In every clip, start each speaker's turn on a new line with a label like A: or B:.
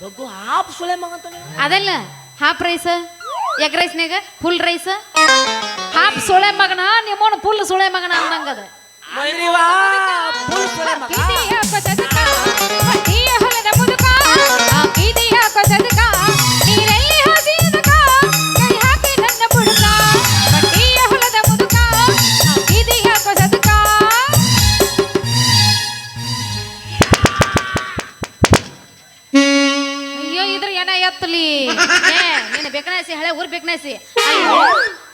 A: ಬಗ್ಗು ಹಾಪ್ ಸುಳೆ ಮಗ ಅಂತ
B: ಅದಲ್ಲ ಹಾಫ್ ರೈಸ್ ಎಗ್ ರೈಸ್ನಾಗ ಫುಲ್ ರೈಸ್. ಹಾಫ್ ಸೋಳೆ ಮಗನ ನಿಮ್ಮವನು ಫುಲ್ ಸುಳೆ ಮಗನ ಅಂದಂಗದ. ಎತ್ತಲಿ ನೀನು ಬೇಕನಾಸಿ ಹಳೆ ಊರ್ ಬೇಕನಾಸಿ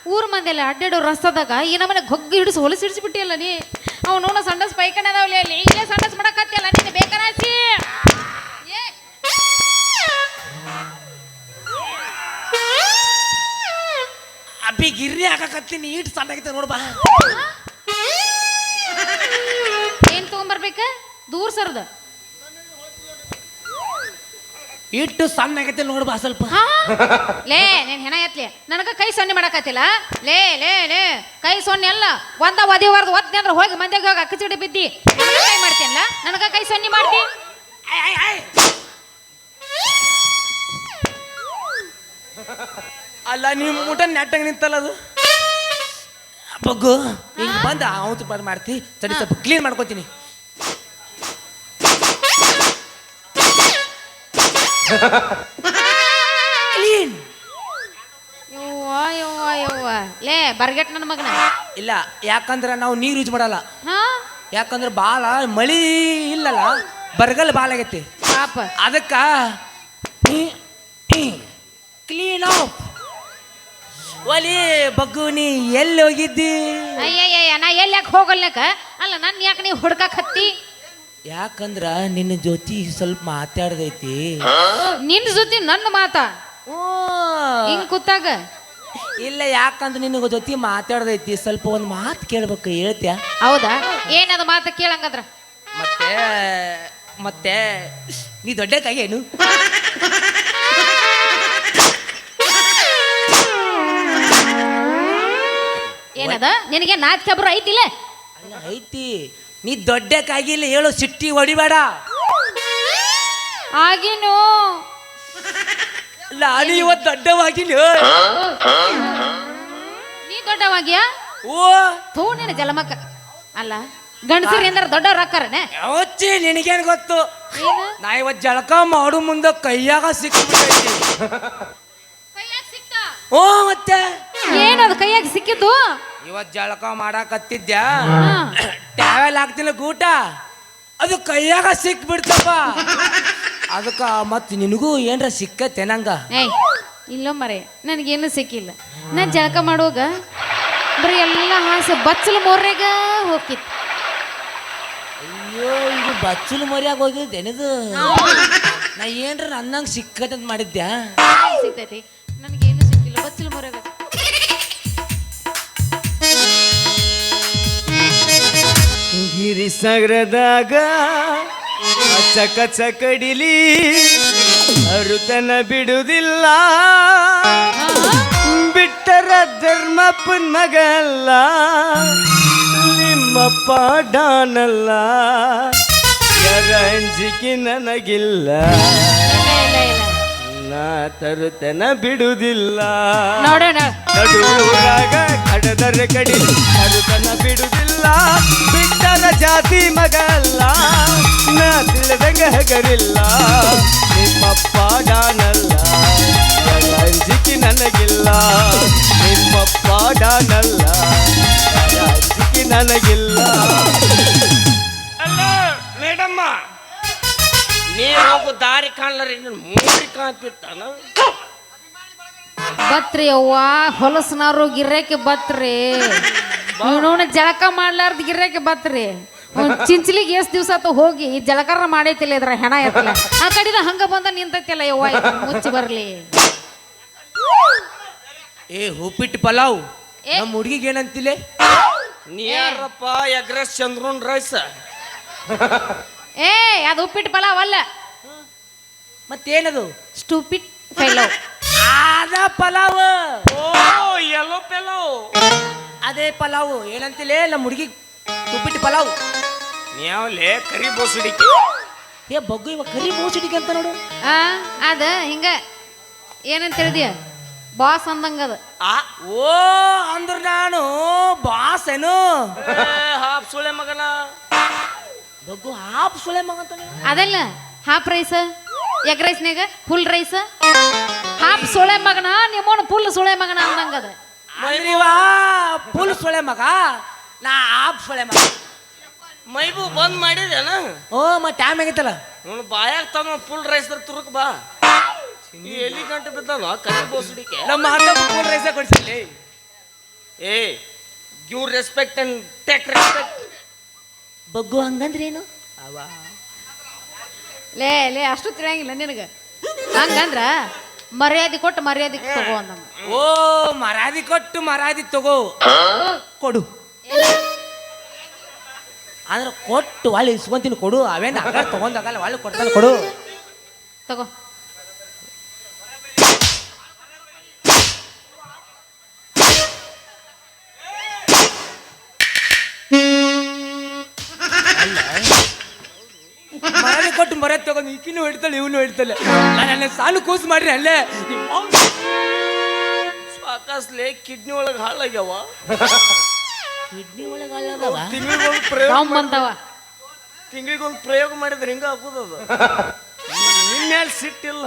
B: ಊರ್ ಮಂದಿಲ್ಲ ಅಡ್ಡಾಡೋ ರಸ್ತದಾಗ ಈ ನಮ್ಮನೆ ಗೊಗ್ಗ ಹಿಡಿಸಿ ಹೊಲಸಿ ಹಿಡಿಸ್ಬಿಟ್ಟಿಯಲ್ಲ ನೀ? ಅವ್ ನೋಡ ಸಂಡಸ್ ಪೈಕನ ಅದಾವಲಿ ಅಲ್ಲಿ ಇಲ್ಲೇ ಸಂಡಸ್ ಮಾಡಕತ್ತಿಯಲ್ಲ ನೀನು ಬೇಕನಾಸಿ ಏ.
A: ಅಬ್ಬಿ ಗಿರ್ರಿ ಹಾಕಕತ್ತೀನಿ ಈಟ್ ಸಣ್ಣಾಗಿತ್ತ ನೋಡ್ಬಾ
B: ಏನ್ ತಗೊಂಬರ್ಬೇಕ? ದೂರ ಸರ್ದ.
A: ಇಟ್ಟು ಸಣ್ಣ ಆಗೈತೆ ನೋಡ್ಬಾ ಸ್ವಲ್ಪ.
B: ಹಾ? ಲೇ ನೀನ್ ಹೆಣ ಎತ್ಲಿ. ನನಗ ಕೈ ಸೊನ್ನೆ ಮಾಡಕತ್ತಿಲ್ಲ ಲೇ ಲೇ ಲೇ. ಕೈ ಸೊನ್ನೆ ಅಲ್ಲ. ಒಂದ ಒದಿವಾರ್ದು ಒದ್ನೆ ಅಂದ್ರೆ ಹೋಗಿ ಮಂದ್ಯಾಗ ಹೋಗಿ ಅಕ್ಕಚಿಡಿ ಬಿದ್ದಿ. ನನಗ ಕೈ ಮಾಡ್ತೀನಲ್ಲ ನನಗ ಕೈ ಸೊನ್ನೆ ಮಾಡ್ತಿ.
A: ಅಲ್ಲ ನಿಮ್ಮ ಊಟ ನೆಟ್ಟಂಗ ನಿಂತಲ್ಲ ಅದು? ಬಗ್ಗು ಹಿಂಗ್ ಬಂದ ಅವತ್ತು ಬಂದ್ ಮಾಡ್ತಿ. ಸರಿ ಸ್ವಲ್ಪ ಕ್ಲೀನ್ ಮಾಡ್ಕೋತೀನಿ. ಕ್ಲೀನ್
B: ಯವ್ವ ಯವ್ವ ಯವ್ವ. ಲೇ ಬರ್ಗೆಟ್ ನನ್ನ ಮಗನ.
A: ಇಲ್ಲ ಯಾಕಂದ್ರೆ ನಾವು ನೀರು ಯೂಸ್ ಮಾಡಲ್ಲ.
B: ಹಾ?
A: ಯಾಕಂದ್ರೆ ಬಾಳ ಮಳಿ ಇಲ್ಲಲ್ಲ ಬರ್ಗಲ್ ಬಾಳ ಆಗೈತಿ.
B: ಪಾಪ.
A: ಅದಕ್ಕ ಕ್ಲೀನ್ ಆಫ್ ಒಲಿ ಬಗ್ಗು ನೀ ಎಲ್ಲಿ ಹೋಗಿದ್ದಿ?
B: ಅಯ್ಯಯ್ಯ ನಾ ಎಲ್ಲಿ ಯಾಕೆ ಹೋಗಲ್ಲಕ ಅಲ್ಲ ನನ್ನ ಯಾಕೆ ನೀವು ಹುಡ್ಕಕ್ ಹತ್ತಿ?
A: ಯಾಕಂದ್ರ ನಿನ್ನ ಜೊತೆ ಸ್ವಲ್ಪ ಮಾತಾಡ್ದೈತಿ.
B: ನಿನ್ನ ಜೊತೆ ನನ್ನ ಮಾತಾ? ಹಿಂಗ್ ಕೂತಾಗ?
A: ಇಲ್ಲ ಯಾಕಂದ್ರೆ ನಿನ್ನ ಜೊತೆ ಮಾತಾಡ್ದೈತಿ ಸ್ವಲ್ಪ ಒಂದು ಮಾತು ಕೇಳ್ಬೇಕು ಹೇಳ್ತ್ಯಾ?
B: ಹೌದಾ? ಏನದ ಮಾತು ಕೇಳಂಗದ್ರ?
A: ಮತ್ತೆ ಮತ್ತೆ ನೀ ದೊಡ್ಡ ಏನು?
B: ಏನದ? ನಿನಗೆ ನಾಚಿಕೆ ಐತಿಲ್ಲ?
A: ಅಲ್ಲ ಐತಿ. ನೀ ದೊಡ್ಡಕ್ಕಾಗಿಲ್ಲ ಹೇಳು ಸಿಟ್ಟಿ ಹೊಡಿಬೇಡ.
B: ಆಗಿನು
A: ನಾನು ಇವತ್ತು ದೊಡ್ಡವಾಗಿಲ್ಲ.
B: ನೀ ದೊಡ್ಡವಾಗಿಯಾ?
A: ಓ
B: ಥೂ ನಿನ್ನ ಜಲಮಕ್ಕ ಅಲ್ಲ ಗಂಡಸರು ಅಂದ್ರೆ ದೊಡ್ಡವ್ರು ಅಕ್ಕಾರನೆ
A: ಅವಚ್ಚಿ ನಿನಗೇನು ಗೊತ್ತು? ನಾ ಇವತ್ತು ಜಳಕ ಮಾಡು ಮುಂದೆ ಕೈಯಾಗ ಸಿಕ್ಕ ಓ ಮತ್ತೆ?
B: ಏನದು ಕೈಯಾಗ ಸಿಕ್ಕಿದ್ದು?
A: ಇವತ್ತು ಜಳಕ ಮಾಡಾಕತ್ತಿದ್ಯಾ. ಟ್ಯಾವೆಲ್ ಹಾಕ್ತಿಲ್ಲ ಗೂಟ? ಅದು ಕೈಯಾಗ ಸಿಕ್ಬಿಡ್ತಪ್ಪ. ಅದಕ್ಕ ಮತ್ ನಿನಗೂ ಏನ್ರ ಸಿಕ್ಕತ್ತೆ ನಂಗ?
B: ಇಲ್ಲ ಇಲ್ಲೋ ಮರೆ ನನಗೇನು ಸಿಕ್ಕಿಲ್ಲ. ನಾ ಜಳಕ ಮಾಡುವಾಗ ಬರೀ ಎಲ್ಲ ಹಾಸ ಬಚ್ಚಲು ಮೋರ್ಯಾಗ ಹೋಗಿತ್ತು
A: ಅಯ್ಯೋ ಇದು ಬಚ್ಚಲು ಮರಿಯಾಗ ಹೋಗಿದ್ದೇನಿದು ನಾ ಏನ್ರ ನನ್ನಂಗ್ ಸಿಕ್ಕತ್ತಂತ ಮಾಡಿದ್ಯಾ?
B: ಸಿಗ್ತೈತಿ ನನಗೇನು ಸಿಕ್ಕಿಲ್ಲ ಬಚ್ಚಲು ಮೋರ್ಯಾಗ.
C: ಗಿರಿ ಸಾಗರದಾಗ ಕಚ್ಚ ಕಚ್ಚ ಕಡಿಲಿ ಅರುತನ ಬಿಡುವುದಿಲ್ಲ ಬಿಟ್ಟರ ಧರ್ಮಪ್ಪನ ಮಗಲ್ಲ ನಿಮ್ಮಪ್ಪ ಡಾನಲ್ಲ. ಯರ ಅಂಜಿಕೆ ನನಗಿಲ್ಲ. ನಾ ತರುತನ ಬಿಡುವುದಿಲ್ಲ
B: ನೋಡೋಣ.
C: ಕಡದರೆ ಕಡಿಲಿ ತರುತನ ಬಿಡುವುದಿಲ್ಲ ಬಿಟ್ಟರ ಜಾತಿ ಮಗಲ್ಲ? ನಾ ತಿಳಿದಂಗ ಹಗರಿಲ್ಲ. ನಿಮ್ಮಪ್ಪ ಡಾನಲ್ಲ. ಅಂಜಿಕೆ ನನಗಿಲ್ಲ. ನಿಮ್ಮಪ್ಪ ಡಾನಲ್ಲ. ಅಂಜಿಕೆ ನನಗಿಲ್ಲ.
D: ಅಲ್ಲ ಮೇಡಮ್ಮ. ನೀವು ಹೋಗು ದಾರಿ ಕಾಣ್ಲಾರ ಮೂರಿ ಕಾಣ್ತಿರ್ತಾನ?
B: ಬತ್ರಿ ಅವ್ವ ಹೊಲಸನಾರು ಗಿರ್ಯಾಕೆ ಬತ್ರಿ. ಇವನು ಜಳಕ ಮಾಡ್ಲಾರ್ದ ಗಿರ್ರಕ್ಕೆ ಬತ್ರಿ. ಚಿಂಚಲಿಗೆ ಎಷ್ಟು ದಿವಸ ಆತ ಹೋಗಿ ಜಲಕಾರ ಜಳಕಾರ ಮಾಡೈತಿಲ್ಲ ಇದ್ರ ಹೆಣ ಎತ್ತಲ ಆ ಕಡಿದ ಹಂಗ ಬಂದ ನಿಂತೈತಿಲ್ಲ ಯವ್ವ ಇದು ಮುಚ್ಚಿ ಬರ್ಲಿ.
A: ಏ ಉಪ್ಪಿಟ್ಟು ಪಲಾವ್
B: ಏ.
A: ನಮ್ಮ ಹುಡುಗಿಗೆ
D: ಏನಂತಿಲ್ಲ ನೀರಪ್ಪ ಎಗ್ರೆಸ್ ಚಂದ್ರೂನ್ ರೈಸ್?
B: ಏ ಅದು ಉಪ್ಪಿಟ್ಟು ಪಲಾವ್ ಅಲ್ಲ.
A: ಮತ್ತೇನದು?
B: ಸ್ಟೂಪಿಟ್ ಫೆಲೋ
A: ಅದ ಪಲಾವ್.
D: ಓ ಎಲ್ಲೋ ಪಲಾವ್.
A: ಅದೇ ಪಲಾವ್. ಏನಂತಿಲೇ ನಮ್ಮ ಹುಡುಗಿ ಉಪ್ಪಿಟ್ಟು ಪಲಾವ್.
D: ನೀವ್ಲೇ ಕರಿ ಬೋಸುಡಿಕೆ.
A: ಏ ಬಗ್ಗು ಇವ ಕರಿ ಬೋಸುಡಿಕೆ ಅಂತ ನೋಡು.
B: ಆ ಅದ ಹಿಂಗ. ಏನಂತ ಹೇಳಿದ್ಯ? ಬಾಸ್ ಅಂದಂಗ ಅಂದಂಗದ
D: ಆ
A: ಓ ಅಂದ್ರ ನಾನು ಬಾಸ್ ಏನು
D: ಏ, ಹಾಪ್ ಸುಳೆ ಮಗನ.
A: ಬಗ್ಗು ಹಾಪ್ ಸುಳೆ ಮಗ ಅಂತ.
B: ಅದಲ್ಲ ಹಾಪ್ ರೈಸ್? ಎಗ್ ರೈಸ್ನಾಗ ಫುಲ್ ರೈಸ್? ಹಾಫ್ ಸೊಳೆ ಮಗನ ನಿಮ್ಮ ಫುಲ್ ಸೊಳೆ ಮಗನ ಅಂದಂಗದ
A: ಫುಲ್ ಸೋಳೆ ಮಗ? ನಾ ಹಾಪ್ ಸೋಳೆ ಮಗ.
D: ಮೈಬು ಬಂದ್ ಮಾಡಿದೇನ
A: ಓ ಮತ್ತೆ ಟೈಮ್ ಆಗೈತಲ್ಲ.
D: ಇವನು ಬಾಯಾಗ ತಮ್ಮ ಫುಲ್ ರೈಸ್ ತುರುಕ್ ಬಾ. ನೀ ಎಲ್ಲಿ ಗಂಟೆ ಬಿದ್ದಾನ ಕೈ ಬೋಸಡಿಕೆ.
A: ನಮ್ಮ ಅಣ್ಣ ಫುಲ್ ರೈಸ ಕೊಡ್ಸಿಲ್ಲ
D: ಏ give respect and take respect
A: ಬಗ್ಗು ಹಂಗಂದ್ರೆ ಏನು
B: ಲೇ ಲೇ ಅಷ್ಟು ತಿಳಿಯಂಗಿಲ್ಲ ನಿನಗ. ಹಂಗಂದ್ರ ಮರ್ಯಾದೆ ಕೊಟ್ಟು ಮರ್ಯಾದೆ ತಗೋ ಅಂದಂಗ.
A: ಓ ಮರಾದಿ ಕೊಟ್ಟು ಮರಾದಿ ತಗೋ. ಕೊಡು. ಅಂದ್ರೆ ಕೊಟ್ಟು ಒಳ್ಳೆ ಇಸ್ಕೊಂತೀನಿ ಕೊಡು. ಅವೇನು ಆಗ ತಗೊಂಡಾಗಲ್ಲ ಒಳ್ಳೆ ಕೊಡ್ತಾನೆ ಕೊಡು.
B: ತಗೋ.
A: ಮರಾದಿ ಕೊಟ್ಟು ಮರ ತಗೊಂಡು ಈಕಿನೂ ಹಿಡ್ತಾಳೆ ಇವನು ಹಿಡ್ತಾಳೆ ನಾನು ಸಾಲು ಕೂಸು ಮಾಡ್ರಿ ಅಲ್ಲೇ.
D: ಸಾಕಸ್ಲೆ ಕಿಡ್ನಿ ಒಳಗೆ ಹಾಳಾಗ್ಯಾವ.
A: ಕಿಡ್ನಿ ಒಳಗೆ ಅಲ್ಲದವ
D: ತಿಂಗಳಿಗೊಂದು ಪ್ರಯೋಗ
B: ಬಂದವ.
D: ತಿಂಗಳಿಗೊಂದು ಪ್ರಯೋಗ ಮಾಡಿದ್ರೆ ಹಿಂಗ ಹಾಕೋದದು ನಿನ್ನ ಮೇಲೆ ಸಿಟ್ಟಿಲ್ಲ.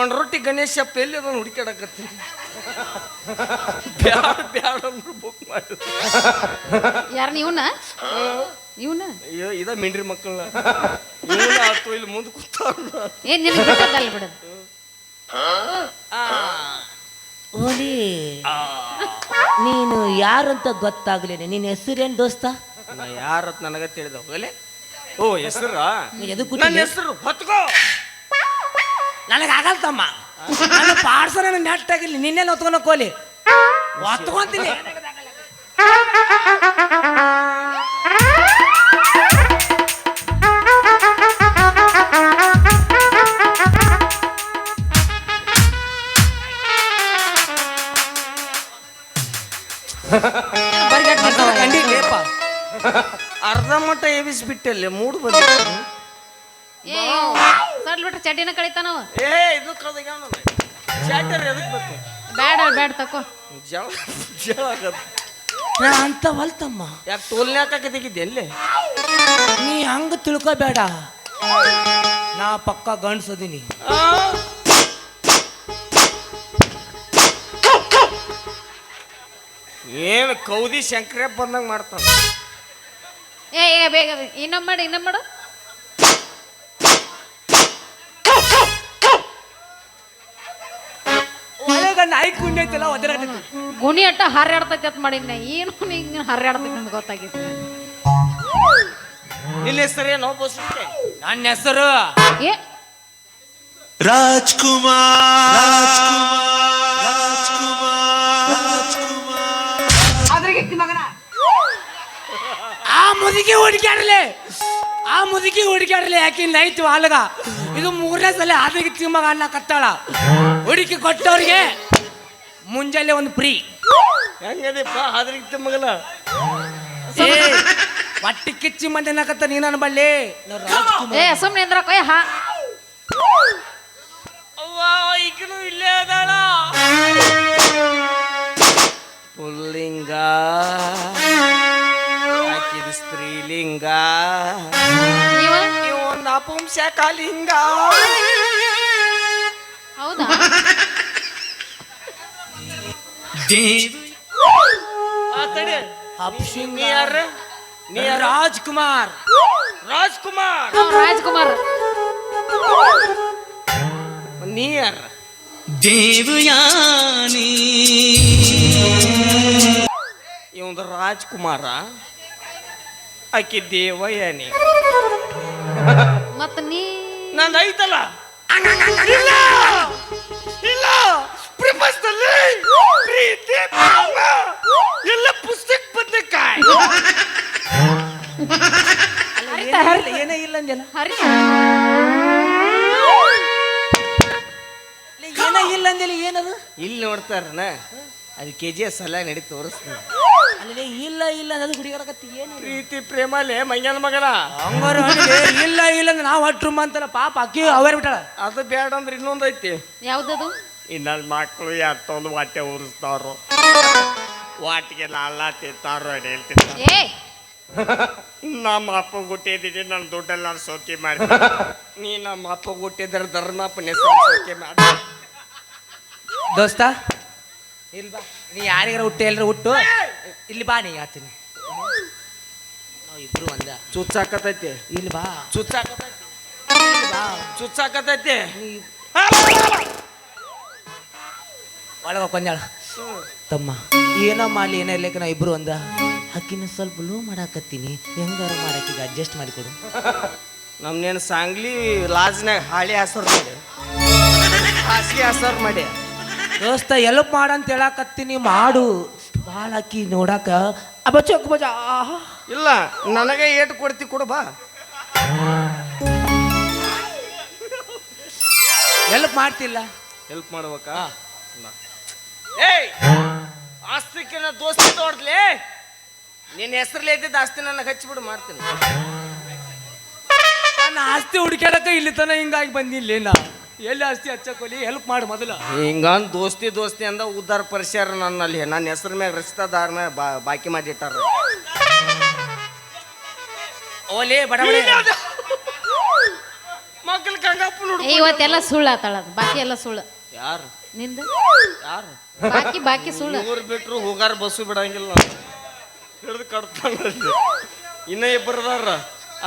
D: ಒಂದು ರೊಟ್ಟಿ ಗಣೇಶಪ್ಪ ಎಲ್ಲಿ ಅದನ್ನು ಹುಡುಕಾಡಕತ್ತೀನಿ ಬ್ಯಾಡ ಬ್ಯಾಡ ಅಂದ್ರೆ ಬುಕ್ ಮಾಡಿದ್ರು
B: ಯಾರ ನೀವನ ಇವನ?
D: ಅಯ್ಯೋ ಇದ ಮಿಂಡ್ರಿ ಮಕ್ಕಳ ಇವನ ಆತು ಇಲ್ಲಿ ಮುಂದೆ ಕೂತಾರ
B: ಏನ್ ನಿನಗೆ ಬಿಟ್ಟದಲ್ಲ ಬಿಡದು
A: ಓಲಿ ನೀನು ಯಾರಂತ ಗೊತ್ತಾಗ್ಲೇನೆ? ನಿನ್ನ ಹೆಸರೇನು ದೋಸ್ತ?
D: ನಾ ಯಾರತ್ ನನಗ ತಿಳಿದ ಹೋಗಲೆ ಓ ಹೆಸರ?
A: ಎದಕ್ಕೆ
D: ನನ್ನ
A: ಕೂತಿದ್ದೆ?
D: ಹೆಸರು ಹೊತ್ಕೋ.
A: ನನಗೆ ಆಗಲ್ತಮ್ಮ ನನ್ನ ಪಾರ್ಸ ನನ್ನ ನೆಟ್ ಆಗಿಲ್ಲ ನಿನ್ನೆ ಹೊತ್ಕೊಂಡು ಕೋಲಿ? ಹೊತ್ಕೊಂತೀನಿ.
D: ಬಿಟ್ಟಲ್ಲಿ ಮೂಡ್ ಬಂದ
B: ಏ ಸಡ್ಲ್ ಬಿಟ್ರೆ ಚಡ್ಡಿನ ಕಳಿತಾನವ
D: ಏ ಇದು ಕಳ್ದಾಗ ಚಾಟರ್ ಎದಕ್ ಬೇಕು?
B: ಬ್ಯಾಡ ಬ್ಯಾಡ ತಕೋ.
D: ಜಳ ಜಳ
A: ನಾ ಅಂತ ಹೊಲ್ತಮ್ಮ.
D: ಯಾಕೆ ಟೋಲ್ನ್ಯಾಕ ತೆಗಿದ್ದೆ ಎಲ್ಲಿ?
A: ನೀ ಹಂಗ ತಿಳ್ಕೊಬೇಡ. ನಾ ಪಕ್ಕ ಗಂಡ್ಸದೀನಿ
D: ಏನು ಕೌದಿ ಶಂಕರೇ ಬಂದಂಗೆ ಮಾಡ್ತಾನ?
B: ಏ ಏ ಬೇಗ ಇನ್ನೊಮ್ಮೆ ಮಾಡು ಇನ್ನೊಮ್ಮೆ ಮಾಡು.
A: ಒಳಗ ನಾಯಿ ಕುಂಡೈತಲ್ಲ ಒದರಾಟೈತಿ
B: ಗುಣಿ ಅಟ್ಟ ಹರ್ಯಾಡ್ತೈತಿ ಅಂತ ಮಾಡಿದ್ನೆ. ಏನು ಹಿಂಗೆ ಹರ್ಯಾಡ್ತೈತಿ ಅಂತ ಗೊತ್ತಾಗಿತ್ತು
D: ನಿನ್ನ ಹೆಸರೇನೋ ಬೋಸುಕ್ಕೆ
A: ನನ್ನ ಹೆಸರು
B: ಏ
E: ರಾಜ್ಕುಮಾರ್.
A: ಮುದುಕಿ ಹುಡುಕ್ಯಾಡ್ಲಿ. ಆ ಮುದುಕಿ ಹುಡುಕ್ಯಾಡ್ಲಿ ಯಾಕೆ ನೈಟ್ ವಾಲ್ಗ? ಇದು ಮೂರನೇ ಸಲ ಆದಿಗೆ ತಿಮ್ಮಗ ಅನ್ನ ಕತ್ತಾಳ. ಹುಡುಕಿ ಕೊಟ್ಟವ್ರಿಗೆ ಮುಂಜಾನೆ ಒಂದು ಫ್ರೀ.
D: ಹೆಂಗದಪ್ಪ ಹಾದ್ರಿಗೆ
A: ತಿಮ್ಮಗಲ್ಲ ಹೊಟ್ಟಿ ಕಿಚ್ಚಿ ಮಂದಿ ಅನ್ನಕತ್ತ ನೀನು ಬಳ್ಳಿ.
B: ಏ ಸುಮ್ಮನೆ ಅಂದ್ರ ಕೊಯ್ ಹಾ.
D: ಅವ್ವ ಈಗನು ಇಲ್ಲೇ ಅದಾಳ. ನಪುಂಸಕಲಿಂಗ
B: ಹೌದಾ?
D: ಯಾರ ನೀ
A: ರಾಜ್ಕುಮಾರ್.
D: ರಾಜ್ಕುಮಾರ್.
B: ರಾಜ್ಕುಮಾರ್.
D: ನಿಯರ್ ಯಾರ
E: ದೇವಯಾನಿ.
D: ಇವಂದು ರಾಜ್ಕುಮಾರ. ಆಕಿ ದೇವಯಾನಿ.
B: ಮತ್ತ ನೀ
D: ನಂದು ಐತಲ್ಲ? ಇಲ್ಲ! ಇಲ್ಲ! ಪ್ರಪಂಚದಲ್ಲಿ ಪ್ರೀತಿ ಪ್ರೇಮ ಎಲ್ಲ ಪುಸ್ತಕ ಬದನೆಕಾಯಿ
A: ಏನೇ ಇಲ್ಲ ಅಂದ್ಯಲ್ಲ?
B: ಹರಿ.
A: ಏನೇ ಇಲ್ಲ ಅಂದೆಲ್ಲ ಏನದು?
D: ಇಲ್ಲಿ ನೋಡ್ತಾರನ? ಅದು ಕೆ ಜಿ ಎಸ್ ಅಲ್ಲ ನಡಿ ತೋರಿಸ್ತೀನಿ.
A: ಅಲ್ಲಿ ಇಲ್ಲ ಇಲ್ಲ ನನ್ನ ಹುಡುಗರಕತ್ತಿ ಏನು?
D: ಪ್ರೀತಿ ಪ್ರೇಮಲೆ ಮಂಗ್ಯನ ಮಗನ?
A: ಹಂಗಾರ ಇಲ್ಲ ಇಲ್ಲ ಅಂದ್ರೆ ನಾವು ಅಟ್ರುಮ್ ಅಂತಲ್ಲ ಪಾಪ ಅಕ್ಕಿ ಅವೇ ಬಿಟ್ಟಾಳ.
D: ಅದು ಬೇಡ ಅಂದ್ರೆ ಇನ್ನೊಂದೈತಿ
B: ಯಾವ್ದದು?
D: ಇನ್ನಲ್ಲಿ ಮಕ್ಕಳು ಎಷ್ಟೊಂದು ವಾಟೆ ಉರಿಸ್ತಾರೋ ವಾಟಿಗೆ ಲಾಲ ತಿಂತಾರೋ ಹೇಳ್ತಿದ್ದ
B: ಏ!
D: ನಮ್ಮ ಅಪ್ಪ ಗುಟ್ಟಿದ್ದೀನಿ ನನ್ನ ದುಡ್ಡೆಲ್ಲ ಸೋಕಿ ಮಾಡಿ ನೀ ನಮ್ಮ ಅಪ್ಪ ಹುಟ್ಟಿದ್ರೆ ಧರ್ಮಪ್ಪನ ಹೆಸರು ಸೋಕಿ ಮಾಡಿ.
A: ದೋಸ್ತ ಇಲ್ಲಿ ಬಾ. ನೀ ಯಾರಿಗಾರ ಹುಟ್ಟು ಎಲ್ಲರ ಹುಟ್ಟು? ಇಲ್ಲಿ ಬಾ ನೀ ಹೇಳ್ತೀನಿ. ನಾವು ಇಬ್ರು ಒಂದ.
D: ಚುಚ್ಚಾಕತೈತಿ.
A: ಇಲ್ಲಿ ಬಾ.
D: ಚುಚ್ಚಾಕತೈತಿ.
A: ಬಾ.
D: ಚುಚ್ಚಾಕತೈತಿ.
A: ನೀ ಒಳಗ ಕೊಂಜಾಳ. ತಮ್ಮ. ಏನೋ ಮಾಲಿ ಏನೋ ಇಲ್ಲಕ್ಕೆ ನಾವು ಇಬ್ರು ಒಂದ. ಅಕ್ಕಿನ ಸ್ವಲ್ಪ ಲೋ ಮಾಡಾಕತ್ತೀನಿ. ಹೆಂಗಾರ ಮಾಡಾಕೀಗ ಅಡ್ಜಸ್ಟ್ ಮಾಡಿಕೊಡು
D: ನಮ್ನೇನು ಸಾಂಗ್ಲಿ ಲಾಜ್ನಾಗ ಹಾಳಿ ಹೆಸರು ಮಾಡಿ. ಹಾಸಿಗೆ ಹೆಸರು ಮಾಡಿ.
A: ದೋಸ್ತ ಎಲ್ಪ್ ಮಾಡಂತ ಹೇಳಕತ್ತೀನಿ ಮಾಡು. ಭಾಳ ಅಕ್ಕಿ ನೋಡಾಕ. ಅಬಚ.
D: ಇಲ್ಲ ನನಗೆ ಏಟು ಕೊಡ್ತಿ ಕೊಡು ಬಾ.
A: ಎಲ್ಪ್ ಮಾಡ್ತಿಲ್ಲ.
D: ಹೆಲ್ಪ್ ಮಾಡ್ಬೇಕಾ? ಏಯ್ ಆಸ್ತಿಕಿನ ದೋಸ್ತಿ ನೋಡ್ಲಿ ನಿನ್ನ ಹೆಸರಲ್ಲಿ ಇದ್ದಿದ್ದ ಆಸ್ತಿ ನನಗೆ ಹಚ್ಚಿಬಿಡು ಮಾಡ್ತೀನಿ
A: ನನ್ನ ಆಸ್ತಿ ಹುಡುಕ್ಯಾಡಕ ಇಲ್ಲಿ ತನ ಹಿಂಗಾಗಿ ಬಂದಿಲ್ಲ ನಾ ಎಲ್ಲಿ ಆಸ್ತಿ ಹಚ್ಚಕೊಲಿ? ಹೆಲ್ಪ್ ಮಾಡಿ ಮೊದಲ.
D: ಹಿಂಗಂದ್ ದೋಸ್ತಿ ದೋಸ್ತಿ ಅಂದ ಉದ್ದಾರ ಪರಿಸ್ಯಾರ ನನ್ನಲ್ಲಿ. ನನ್ನ ಹೆಸರ ಮ್ಯಾಗ ರಸ್ತಾದಾರ ಮ್ಯಾಗ ಬಾ ಬಾಕಿ ಮಾಡಿಟ್ಟಾರ
A: ಓಲೇ ಬಡ ಬಡ
D: ಮಕ್ಕಳು ಗಂಗಪ್ಪ ನೋಡು
B: ಏ, ಇವತ್ತೆಲ್ಲ ಸುಳ್ಳು ಆತಾಳದು ಬಾಕಿ ಎಲ್ಲ ಸುಳ್ಳು.
D: ಯಾರು?
B: ನಿಂದ?
D: ಯಾರು?
B: ಬಾಕಿ ಬಾಕಿ ಸುಳ್ಳು.
D: ಊರ್ ಬಿಟ್ರು ಹೋಗಾರ ಬಸ್ಸು ಬಿಡಂಗಿಲ್ಲ. ಹಿಡಿದು ಕಡ್ತಾನ ಇನ್ನ ಇಬ್ಬರದಾರ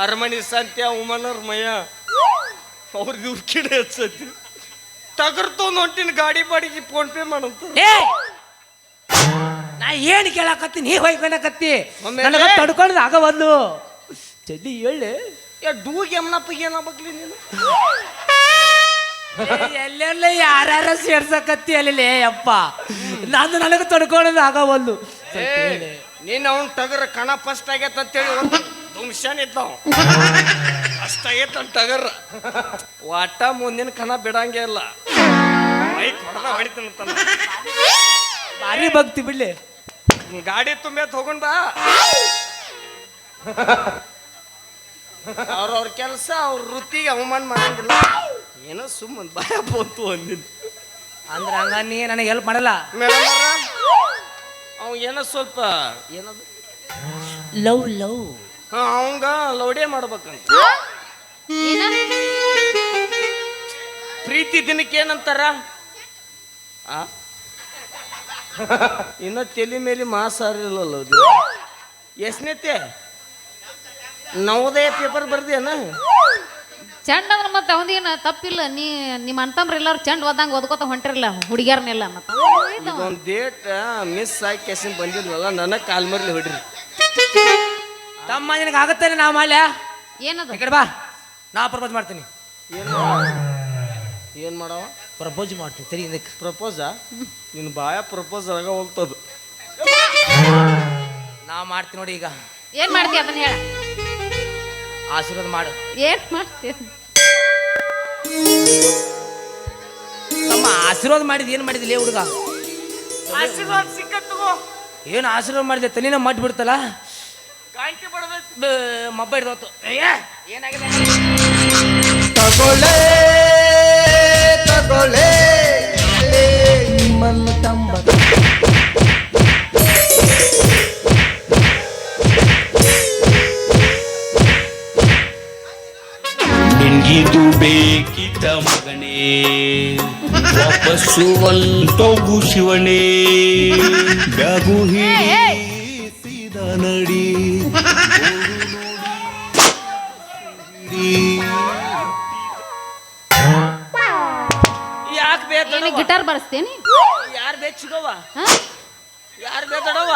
D: ಅರಮನಿ ಸಂತ್ಯ ಉಮನರ್ ಮಯ್ಯ. ಅವ್ರದ್ದು ಇವ್ರ ಕಿಡೆ ಹಚ್ಚತಿ ತಗರ್ತೊಂದು ಹೊಂಟಿನ ಗಾಡಿ ಬಾಡಿಗೆ ಫೋನ್ ಪೇ ಮಾಡಂತ.
A: ಏ! ನಾ ಏನು ಕೇಳಾಕತ್ತೀನಿ? ನೀ ಹೊಯ್ಕೊಳಕತ್ತಿ
D: ಒಮ್ಮೆ
A: ನನಗ ಆಗ ಆಗವಲ್ದು ಚಡ್ಡಿ ಹೇಳಿ.
D: ಯಾ ಡೂಗ್ ಯಮನಪ್ಪಗೆ ಏನಾಗ್ಬೇಕ್ಲಿ ನೀನು?
A: ಎಲ್ಲೆಲ್ಲ ಯಾರ್ಯಾರ ಸೇರ್ಸಕತ್ತಿ ಅಲ್ಲಿ ಅಪ್ಪ ನಾನು ನನಗೆ ತಡ್ಕೊಳ್ಳೋದು ಆಗ
D: ಏ ನೀನ್ ಅವ್ನ ಟಗರ ಕಣ ಫಸ್ಟ್ ಆಗೈತ ಅಂತೇಳಿ ದುಮ್ಶಾನ್ ಇದ್ದಾವ ಅಷ್ಟ ಆಗೈತ ಟಗರ್. ವಾಟ ಮುಂದಿನ ಕಣ ಬಿಡಂಗೇ ಇಲ್ಲ. ಬೈಕ್ ಹೊಡೆದ ಹೊಡಿತಾನಂತ
A: ಭಾರಿ ಭಕ್ತಿ ಬಿಡ್ಲಿ.
D: ಗಾಡಿ ತುಂಬೆ ತಗೊಂಡ್ ಬಾ. ಅವ್ರವ್ರ ಕೆಲಸ ಅವ್ರ ವೃತ್ತಿಗೆ ಅವಮಾನ ಮಾಡಂಗಿಲ್ಲ. ಏನೋ ಸುಮ್ಮನೆ ಭಯ ಬಂತು ಅಂದಿದ್ದು
A: ಅಂದ್ರೆ ಹಂಗ ನೀ ನನಗೆ ಹೆಲ್ಪ್ ಮಾಡಲ್ಲ?
D: ಮೇಡಮ್ ಅವ್ ಏನೋ ಸ್ವಲ್ಪ ಏನದು?
A: Love love.
D: ಅವಂಗ ಲೌಡೇ ಮಾಡ್ಬೇಕಂತ. ಪ್ರೀತಿ ದಿನಕ್ಕೆ ಏನಂತಾರ? ಆ? ಇನ್ನ ತಲೆ ಮೇಲೆ ಮಾಸಾರಿಲ್ಲ ಎಷ್ಟನೇತೆ ನವೋದಯ ಪೇಪರ್ ಬರ್ದೇನ?
B: ಚಂಡ ಅಂದ್ರೆ ಮತ್ತೆ ಅವನಿಗೆ ತಪ್ಪಿಲ್ಲ. ನೀ ನಿಮ್ಮ ಅಂತಂದ್ರೆ ಎಲ್ಲಾರು ಚಂಡ್ ಓದಂಗ ಓದ್ಕೋತ ಹೊಂಟಿರಲ್ಲ ಹುಡುಗಿಯರ್ನೆಲ್ಲ ಮತ್ತೆ.
D: ಒಂದು ಡೇಟ್ ಮಿಸ್ ಆಗಿ ಕೆಸಿನ್ ಬಂದಿದ್ವಲ್ಲ ನನಗೆ ಕಾಲ್ ಮರ್ಲಿ ಹೊಡ್ರಿ.
A: ತಮ್ಮ ನಿನಗೆ ಆಗತ್ತೇನೆ ನಾ ಮಾಲ್ಯ?
B: ಏನದು?
A: ಈ ಕಡೆ ಬಾ. ನಾ ಪ್ರಪೋಸ್ ಮಾಡ್ತೀನಿ.
D: ಏನು ಏನು ಮಾಡವ?
A: ಪ್ರಪೋಸ್ ಮಾಡ್ತೀನಿ. ಸರಿ ಇದಕ್ಕೆ
D: ಪ್ರಪೋಸಾ ನಿನ್ನ ಬಾಯ ಪ್ರಪೋಸ್ ಆಗ ಹೋಗ್ತದ.
A: ನಾ ಮಾಡ್ತೀನಿ ನೋಡಿ ಈಗ.
B: ಏನ್ ಮಾಡ್ತೀಯ ಅದನ್ನ ಹೇಳ.
A: ಆಶೀರ್ವಾದ ಮಾಡು.
B: ಏನ್ ಮಾಡ್ತೀಯ
A: ತಮ್ಮ ಆಶೀರ್ವಾದ ಮಾಡಿದ್ ಏನು ಮಾಡಿದ್ಲೇ ಹುಡುಗ?
D: ಆಶೀರ್ವಾದ ಸಿಕ್ಕತ್ತು
A: ಏನು ಆಶೀರ್ವಾದ ಮಾಡಿದೆ? ತನಿನ ಮಟ್ ಬಿಡ್ತಲ್ಲ ಬಡದ ಮಬ್ಬ ಹಿಡ್ದೋತು. ಏನಾಗಿದೆ?
C: ತಗೊಳ್ಳೆ ತಗೊಳ್ಳೆ ನಿಮ್ಮನ್ನು ತಂಬ
E: ನಿನ್ಗಿದು ಬೇಕಿದ್ದ ಮಗನೇ ವಾಪಸ್ಸು ಶಿವನೇ.
B: ಬರ್ಸ್ತೇನಿ
D: ಯಾರು ಬೆಚ್ಚಿಗವ ಯಾರು ಬೇತಡವ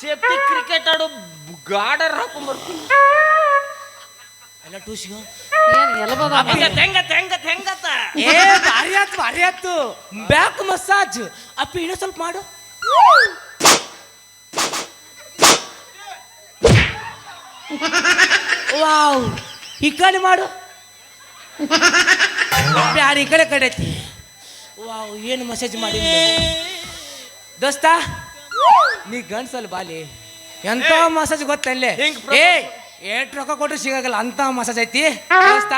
D: ಸೇಫ್ಟಿ ಕ್ರಿಕೆಟ್ ಆಡೋ ಗಾರ್ಡರ್ ಹಾಕೊಂಡ್ ಬರ್ತೀನಿ.
A: ಎಲ್ಲ ಟೂಸಿಗೋ ಏ ಭಾರಿ ಆಯ್ತು ಭಾರಿ ಆಯ್ತು. Back massage. ಅಪ್ಪ ಇನ್ನೂ ಸ್ವಲ್ಪ ಮಾಡು. ವಾವ್ ಈ ಕಡೆ ಮಾಡು. ಬ್ಯಾಡ ಈ ಕಡೆ ಕಡೆ ಐತಿ. ವಾವ್ ಏನು ಮೆಸೇಜ್ ಮಾಡಿ ದೋಸ್ತ ನೀ ಗಂಡ್ಸಲ್ ಬಾಲಿ. ಎಂತ ಮಸಾಜ್ ಗೊತ್ತಲ್ಲೇ? ಏ ಏಟ್ ರೊಕ್ಕ ಕೊಟ್ರು ಸಿಗಲ್ಲ ಅಂತ ಮಸಾಜ್ ಐತಿ. ದೋಸ್ತ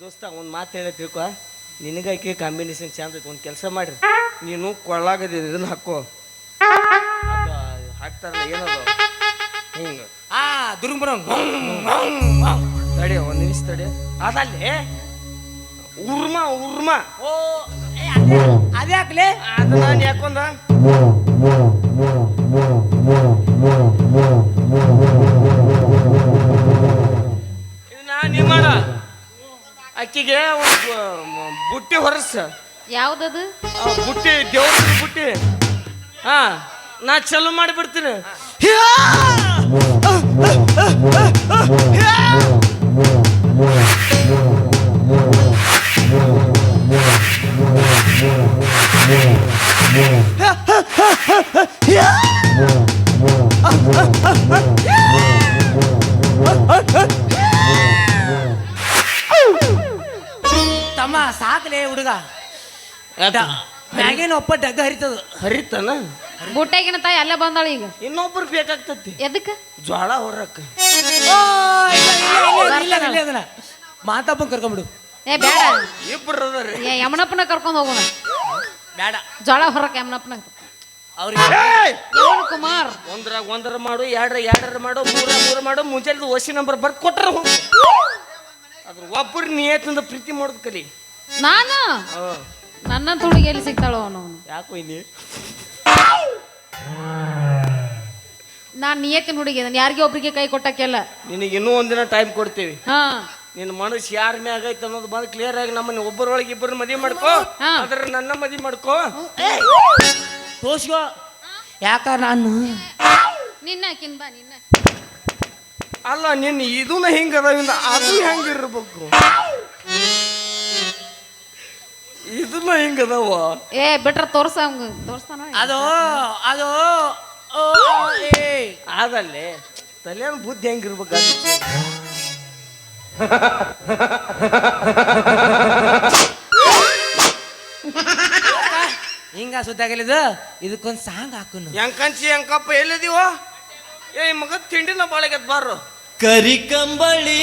D: ದೋಸ್ತ ಒಂದು ಮಾತು ಹೇಳ ತಿಳ್ಕೊ. ನಿನಗಾಕಿ ಕಾಂಬಿನೇಷನ್ ಚಂದ ಐತಿ ಒಂದು ಕೆಲಸ ಮಾಡಿರಿ. ನೀನು ಕೊಳ್ಳಾಗದ ಇದನ್ನ ಹಾಕೋ ಹಾಕ್ತಾರಲ್ಲ ಏನದು? ಹಿಂಗೆ.
A: ಆ ದುರ್ಗುಂಬರ
D: ತಡಿ ಒಂದು ನಿಮಿಷ ತಡಿ ಅದಲ್ಲೇ ಉರ್ಮ ಉರ್ಮ.
A: ಓ ಅದ್ಯಾಕ್ಲೆ ಅದೇ
D: ನಾನು ಯಾಕೊಂದ? ನೀವು ನೀ ಮಾಡ. ಅಕ್ಕಿಗೆ ಒಂದು ಬುಟ್ಟಿ ಹೊರಸ.
B: ಯಾವ್ದದು?
D: ಬುಟ್ಟಿ ದೇವ್ರ ಬುಟ್ಟಿ. ಹಾ ನಾ ಚಲೋ ಮಾಡಿಬಿಡ್ತೀನಿ.
A: ತಮ್ಮ ಸಾಕ್ಲೆ ಹುಡುಗ. ಮ್ಯಾಗಿನ ಒಪ್ಪ ಡಗ್ಗ ಹರಿತದ?
D: ಹರಿತಾನ?
B: ಬುಟ್ಟಾಗಿನ ತಾಯಿ ಅಲ್ಲೇ ಬಂದಾಳ ಈಗ.
D: ಇನ್ನೊಬ್ರು ಬೇಕಾಗ್ತತಿ.
B: ಎದಕ್ಕ?
D: ಜ್ವಾಳ ಹೊರಕ್ಕ
A: ಅದನ್ನ. ಕರ್ಕೊಂಬಿಡು
B: ಏ ಬೇಡ.
D: ಇಬ್ರು ಅದಾರಿ
B: ಏ ಯಮನಪ್ಪನ ಕರ್ಕೊಂಡು ಹೋಗೋಣ.
A: ಬೇಡ.
B: ಜ್ವಾಳ ಹೊರಕ್ಕೆ ಯಮನಪ್ಪನ.
A: ಅವ್ರಿಗೆ
B: ಯಮನ ಕುಮಾರ್.
D: ಒಂದ್ರಾಗ ಒಂದರ ಮಾಡು ಎರಡ್ರ ಎರಡರ ಮಾಡು ಮೂರ ಮೂರ ಮಾಡು ಮುಂಜಾನೆ ಓಸಿ ನಂಬರ್ ಬರ್ದು ಕೊಟ್ರ. ಹೋಗು ಅದ್ರ ಒಬ್ಬರು ನಿಯತ್ತಿಂದ ಪ್ರೀತಿ ಮಾಡೋದು ಕಲಿ.
B: ನಾನು? ನನ್ನ ತುಳಿಗೆ ಎಲ್ಲಿ ಸಿಗ್ತಾಳೋ ಅವನು.
D: ಯಾಕೋ ಇಲ್ಲಿ?
B: ನಾನ್ ನಿಯತ್ತಿನ ಹುಡುಗಿ ನಾನು ಯಾರಿಗೆ ಒಬ್ರಿಗೆ ಕೈ ಕೊಟ್ಟಕ್ಕೆಲ್ಲ?
D: ನಿನಗೆ ಇನ್ನೂ ಒಂದಿನ ಟೈಮ್ ಕೊಡ್ತೀವಿ.
B: ಹಾ.
D: ನಿನ್ನ ಮನಸ್ಸು ಯಾರ ಮ್ಯಾಗ ಐತೆ ಅನ್ನೋದು ಬಂದು ಕ್ಲಿಯರ್ ಆಗಿ ನಮ್ಮನ್ನ ಒಬ್ಬರೊಳಗೆ ಇಬ್ಬರು ಮದುವೆ ಮಾಡ್ಕೋ.
B: ಹಾ.
D: ಅದ್ರ ನನ್ನ ಮದುವೆ ಮಾಡ್ಕೋ.
A: ತೋರ್ಸ್ಕೋ. ಯಾಕ ನಾನು?
B: ನಿನ್ನ ಕಿನ್ ಬಾ ನಿನ್ನ.
D: ಅಲ್ಲ ನಿನ್ನ ಇದನ್ನ ಹಿಂಗ ಅದಾವಿಂದ ಅದು ಹೆಂಗಿರ್ಬೇಕು ಇದನ್ನ ಹಿಂಗ ಅದಾವ?
B: ಏ ಬಿಟ್ರ ತೋರ್ಸ ತೋರ್ಸ್ತಾನ
A: ಅದು ಅದು ಓ, ಏ
D: ಅದಲ್ಲೇ ತಲೆಯನ್ ಬುದ್ಧಿ ಹೆಂಗಿರ್ಬೇಕು
A: ಹಿಂಗ ಸುತ್ತಾಗಲಿದು ಇದಕ್ಕೊಂದು ಸಾಂಗ್ ಹಾಕುನು.
D: ಹೆಂಕಂಚಿ ಹೆಂಕಪ್ಪ ಎಲ್ಲಿದೀವ ಏ ಈ ಮಗ ತಿಂಡಿನ ಬಾಳೆಗೆ ಬಾರು
E: ಕರಿಕಂಬಳಿ